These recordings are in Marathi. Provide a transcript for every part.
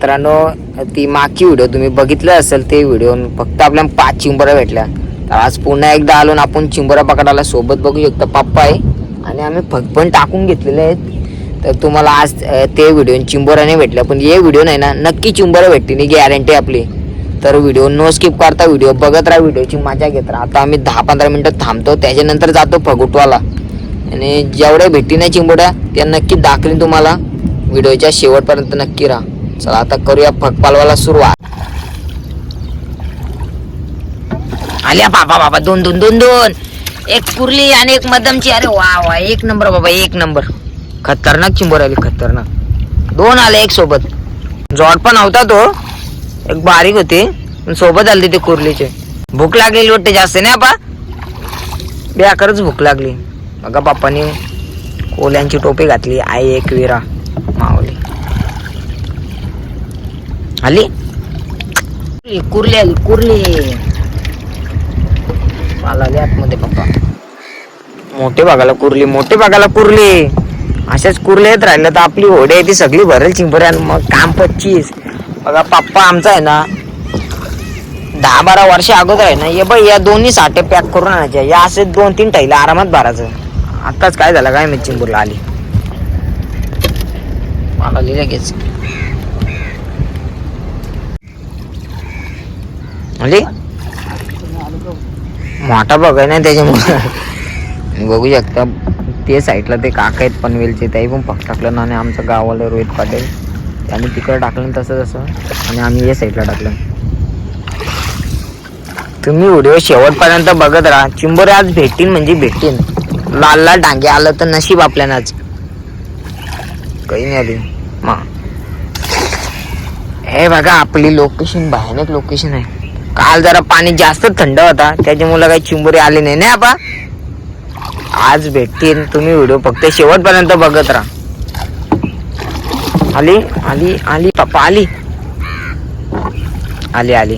मित्रांनो ती मागची व्हिडिओ तुम्ही बघितलं असेल ते व्हिडिओ फक्त आपल्याला पाच चिंबरं भेटल्या. तर आज पुन्हा एकदा आलो ना आपण चिंबोऱ्या पकडायला सोबत बघू शकतो पप्पा आहे. आणि आम्ही फग पण टाकून घेतलेले आहेत. तर तुम्हाला आज ते व्हिडिओ चिंबोऱ्या नाही भेटल्या पण हे व्हिडिओ नाही ना नक्की चिंबरं भेटते नाही गॅरंटी आपली. तर व्हिडिओ नो स्किप करता व्हिडिओ बघत राहा व्हिडिओची मजा घेत राहा. आता आम्ही दहा पंधरा मिनटं थांबतो त्याच्यानंतर जातो फगुटवाला. आणि जेवढ्या भेटी नाही चिंबोड्या त्या नक्की दाखवीन तुम्हाला. व्हिडिओच्या शेवटपर्यंत नक्की राहा. चला आता करूया फकपालवाला सुरुवात. आल्या बाबा बाबा दोन दोन दोन दोन. एक कुर्ली आणि एक मदमची. अरे वा वा एक नंबर बाबा एक नंबर. खतरनाक चिंबर आली खतरनाक. दोन आले एक सोबत. जॉड पण होता तो. एक बारीक होते. पण सोबत आले ते कुर्लीचे. भूक लागलेली वाटते जास्त नाही आपा बेकारच भूक लागली. बघा बाप्पानी कोल्यांची टोपी घातली. आई एक विरा. मावली आली? कुर्ली आली कुर्ली. मला आली आतमध्ये पप्पा. मोठे बघायला कुर्ली मोठे बघायला कुर्ली. अशाच कुर्ले येत राहिलं तर आपली होडी आहे ती सगळी भरेल चिंबऱ्या आणि मग काम पच्चीस. बघा पप्पा आमचा आहे ना दहा बारा वर्ष अगोदर आहे ना ये बाई या दोन्ही साठे पॅक करून आणायच्या या असे दोन तीन टाईला आरामात भरायचं. आताच काय झालं काय मी चिंबूरला आली. मला लगेच. म्हणजे मोठा बघाय नाही त्याच्यामुळे. बघू शकता. ते साईडला ते काका आहेत पनवेलचे त्याही पण पक टाकलं ना आणि आमचं गावाला रोहित पाटील. त्याने तिकडं टाकलं तसं तसं. आणि आम्ही या साईडला टाकलं. तुम्ही व्हिडिओ शेवटपर्यंत बघत राहा. चिंबोरे आज भेटीन म्हणजे भेटीन लाल लाल डांगे आलं तर नशीब आपल्यालाच. काही नाही आली मा. हे बघा आपली लोकेशन भयानक लोकेशन आहे. काल जरा पाणी जास्त थंड होता त्याच्यामुळे काही चिंबुरी आले नाही. ना आपा आज भेटतील. तुम्ही व्हिडिओ फक्त शेवटपर्यंत बघत राहा. आली आली आली. पापा आली. आली आली.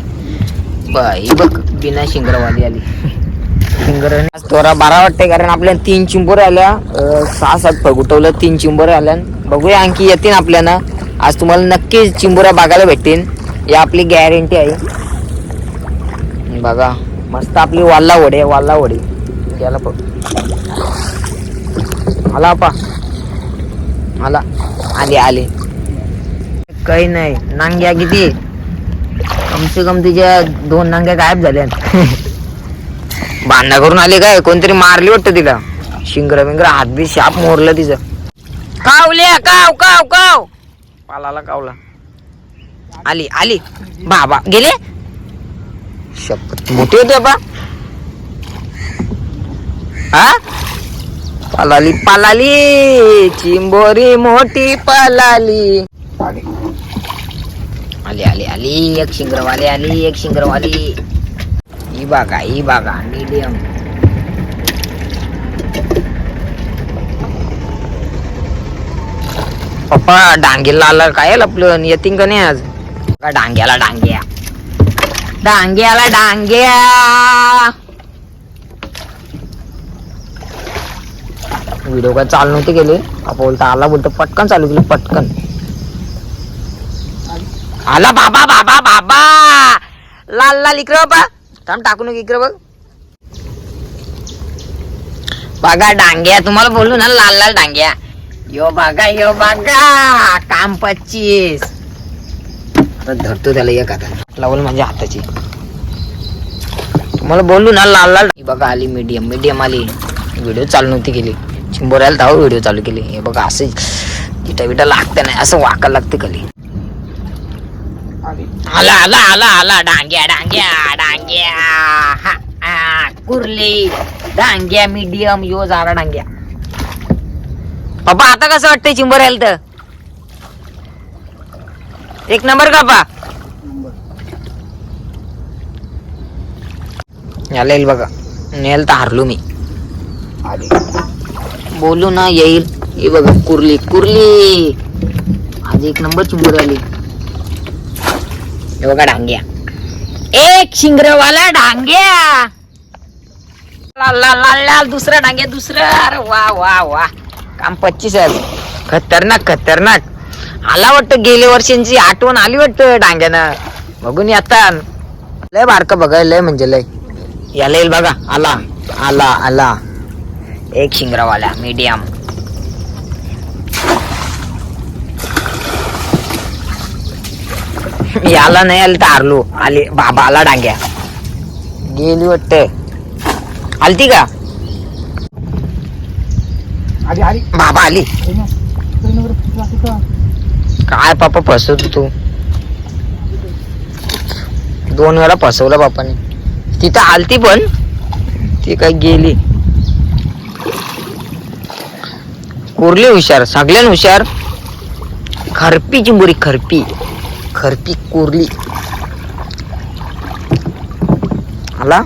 बाई बघ बिना शिंगरवाली आली. शिंगर थोडा बारा वाटते कारण आपल्या तीन चिंबोर आल्या. सहा सात फगुटवलं तीन चिंबोर आल्या. बघूया आणखी येतील आपल्याला. आज तुम्हाला नक्कीच चिंबोऱ्या बघायला भेटतील. या आपली गॅरंटी आहे. बघा मस्त आपली वाल्ला वडी आहे वाल्ला वडी. गेला बघ. आला पा. आला. आली आली. काही नाही. नांग्या किती? कमसे कम तिच्या दोन नांग्या गायब झाल्या बांधा करून आले काय? कोणतरी मारली वाटतं तिला. शिंगर बिंगर हात बी शाप मोरलं तिचं. कावल्या काव काव काव. पालाला कावला. आली आली. बाबा गेले? शपथ. मोठी होती बा हा? पलाली पलाली चिंबोरी मोठी पलाली. आली. आली आली एक शिंगरवाली आली एक शिंगरवाली. ही बागा ही बागा मीडियम पप्पा डांगेला आला काय आपलं येतील का नाही आज? का डांग्याला डांग्या. डांग्याला डांग्या व्हिडिओ काय चालू नव्हते गेले आपण बोलता आला बोलतो पटकन चालू केलं पटकन. आला बाबा बाबा बाबा. लाल लाल इकडं बाबा थांब टाकू नका इकडं बघ. बघा डांग्या. तुम्हाला बोलू ना लाल लाल डांग्या. यो बघा यो बघा. काम पच्चीस. आता धरतो त्याला एक आता. लावल म्हणजे हाताची. तुम्हाला बोललो ना लाल लाल. बघा आली मीडियम मीडियम आली. व्हिडिओ चालू नव्हती केली. चिंबोऱ्याला धाव व्हिडिओ चालू केली. हे बघा असं विटा विटा लागतं नाही असं वाकायला लागते खाली. आला आला आला आला. डांग्या डांग्या डांग्या. हा, कुर्ली. डांग्या मीडियम यो जारा डांग्या. पप्पा आता कसं वाटतंय चिंबर यायला तर? एक नंबर का पा याला येईल बघा. नेल तर हारलो मी. बोलू ना येईल. हे बघा कुर्ली कुर्ली. आज एक नंबर चिंबर आली. हे बघा डांग्या. एक शिंगरवाला डांग्या. लाल लाल लाल लाल दुसरा डांग्या दुसरा. अरे वा वा वा. काम पच्चीस आहे. खतरनाक खतरनाक. आला वाटतं गेल्या वर्षांची आठवण आली वाटतं डांग्यानं. बघून आता. लय बारक बघा लय म्हणजे लय. याला येईल बघा आला. आला आला. एक शिंगरावाला मीडियम याला नाही आली तर आरलो. आली बाबा आला डांग्या. गेली वाटत. आलती का? आली आली. बाबा आली. काय पापा फसवतो तू? दोन वेळा फसवलं बापाने. तिथं आलती पण ती काय गेली. कुरली हुशार सगळ्यान हुशार. खरपी चिंबुरी खरपी. खरपी कुरली. आला?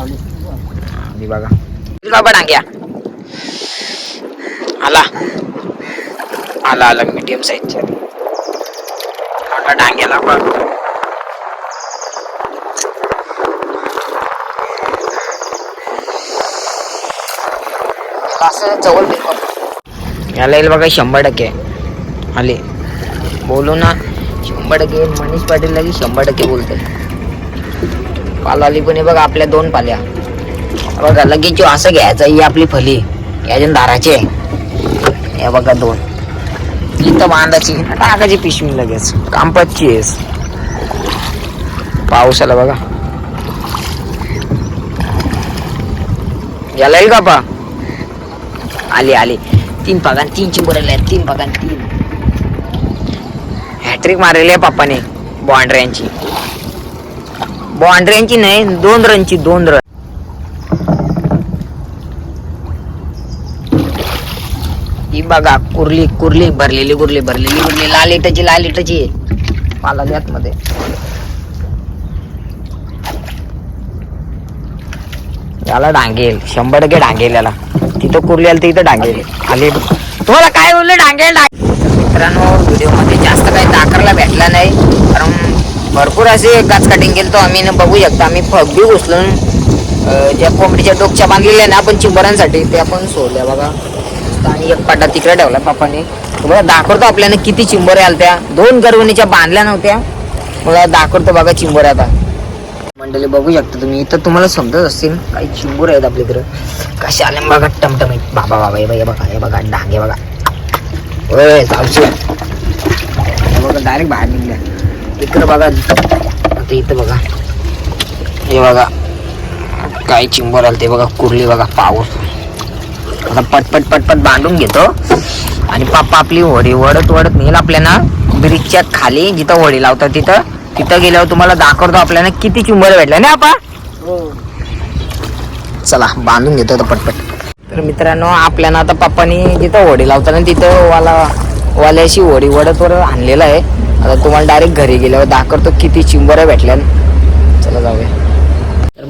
आली. बघा बाबा डांग्या. आला. आला आला मीडियम साईजच्या मोठा डांग्याला पण असं जवळ याला येईल बघा शंभर टक्के. आले. बोलू ना शंभर टक्के मनीष पाटील लगे शंभर टक्के बोलते पाल आली पण हे बघा आपल्या दोन पाल्या. बघा लगेच जो असं घ्यायचं ही आपली फली. याच्या दाराची आहे. हे बघा दोन. इथं बांधाची टाकाची पिशवी लगेच. कांपतची आहेस पाऊस आला बघा. याला येईल का पा आली आली. तीन पगान तीन चिंबुरेले आहेत तीन पगान तीन. हॅट्रिक मारलेली आहे पप्पाने बॉन्ड्र्यांची बॉन्ड्र्यांची नाही दोन रनची दोन रन. ही बघा कुर्ली कुर्ली भरलेली कुर्ली भरलेली कुर्ली. लाल इटाची लाल इटाची पाला द्यात मध्ये. याला डांगेल. शंभर टक्के डांगेल याला. तिथं कुर्ली आली तिथं डांगेल. आले. तुम्हाला काय बोललं? डांगेल मित्रांनो व्हिडिओमध्ये जास्त काही दाखरला भेटला नाही. कारण भरपूर असे गाच कटिंग केलं तो आम्ही. न बघू शकतो आम्ही. फगबी उचलून ज्या कोंबडीच्या डोकच्या बांधलेल्या ना आपण चिंबरांसाठी ते आपण सोडल्या बघा. आणि एक पाटा तिकडे ठेवला पप्पाने तुम्हाला दाखवतो आपल्याला किती चिंबोऱ्या आलत्या दोन गरवणीच्या बांधल्या नव्हत्या. मला दाखवतो बघा चिंबोऱ्या आता. मंडळी बघू शकता तुम्ही. इथं तुम्हाला समजत असतील काही चिंबूर आहेत आपल्याकडं कशा आले बघा आहेत बाबा बाबा हे बघा हे बघा हे बघा डांगे बघा. ओय जाऊशी. बघा डायरेक्ट बाहेर निघल्या. इकडं बघा. आता इथं बघा. हे बघा. काय चिंबर आलं ते बघा कुर्ली बघा पाऊस. आता पटपट पटपट बांधून घेतो. आणि पप्पा आपली होडी वडत वडत नेल आपल्याला. ब्रिजच्या खाली जिथं होडी लावतात तिथं. तिथं गेल्यावर तुम्हाला दाखवतो आपल्याला किती चिंबर भेटल्या ना आपा? चला बांधून घेतो आता पटपट. तर मित्रांनो आपल्याला आता पप्पानी जिथं होडी लावताना तिथं वाला वाल्याशी होडी वडत वडत आणलेलं आहे. आता तुम्हाला डायरेक्ट घरी गेल्यावर दाखवतो किती चिंबोऱ्या भेटल्या चला जाऊया.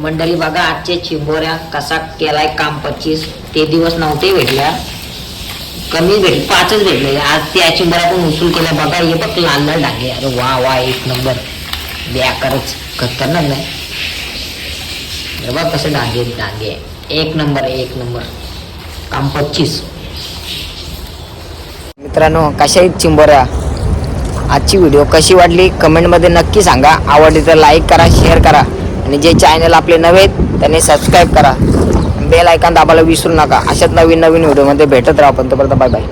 मंडळी बघा आजचे चिंबोऱ्या कसा केलाय काम पच्चीस. ते दिवस नव्हते भेटल्या. कमी भेटले पाचच भेटले. आज त्या चिंबोऱ्या पण उचलून केल्या. बघा हे बघ लाल लाल डागे. अरे वा वा एक नंबर. बेकारच खतरनाक नाही. हे बघ कसं डागे डागे. एक नंबर एक नंबर. काम पच्चीस. मित्रांनो कशा आहेत चिंबोऱ्या? आजची व्हिडिओ कशी वाटली? कमेंटमध्ये नक्की सांगा. आवडली तर लाईक करा शेअर करा. आणि जे चॅनल आपले नवे आहेत त्यांनी सबस्क्राईब करा. बेल आयकॉन दाबायला विसरू नका. अशाच नवीन नवीन व्हिडिओमध्ये भेटत राहा पंतप्रधान बाय बाय